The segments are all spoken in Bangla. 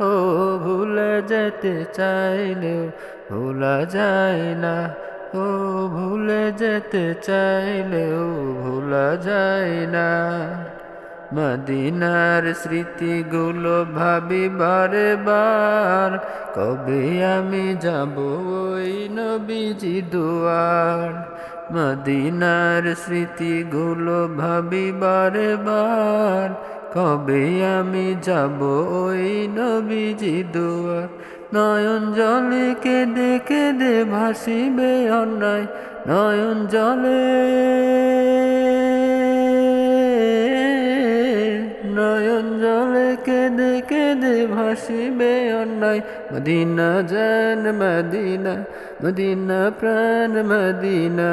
ও ভুলে যেতে চাইলেও ভোলা যায় না। ও ভুলে যেতে চাইলেও ভোলা যায় না। মদিনার স্মৃতিগুলো ভাবি বারে বার কবে আমি যাব ওই নবীজি দুয়ার? মদিনার স্মৃতিগুলো ভাবি বারে বার কবে আমি যাব? ওই নবীজি দুয়ার নয়ন জলে কেঁদে কেঁদে ভাসিবে অন্যায়। নয়ন জলে নয়ন জলে কেঁদে কেঁদে ভাসিবে অন্যায়। মদিনা জান, মদিনা মদিনা প্রাণ, মদিনা।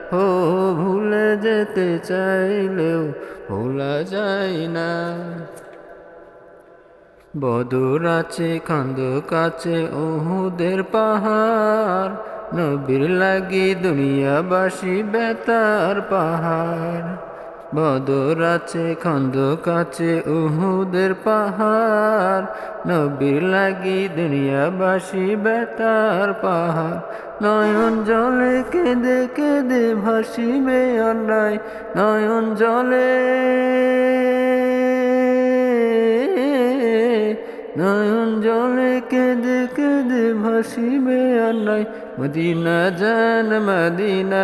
ও ভুলে যেতে চাইলেও ভোলা যায় না। বদুর আছে খান্দ কাছে ওহুদের পাহাড়, নবীর লাগি দুনিয়াবাসী বেতার পাহাড়। বদর আছে খন্দ কাছে উহুদের পাহাড়। নবীর লাগি দুনিয়াবাসী বেতার পাহাড়। নয়ন জলে কেঁদে কেঁদে ভাসিবে অন্যায়। নয়ন জলে নয়ন জলে কেঁদে কেঁদে ভাসিবে অন্যায়। মদিনা জান, মদিনা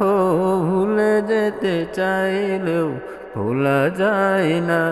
ও ভুলে যেতে চাইলেও ভোলা যায় না।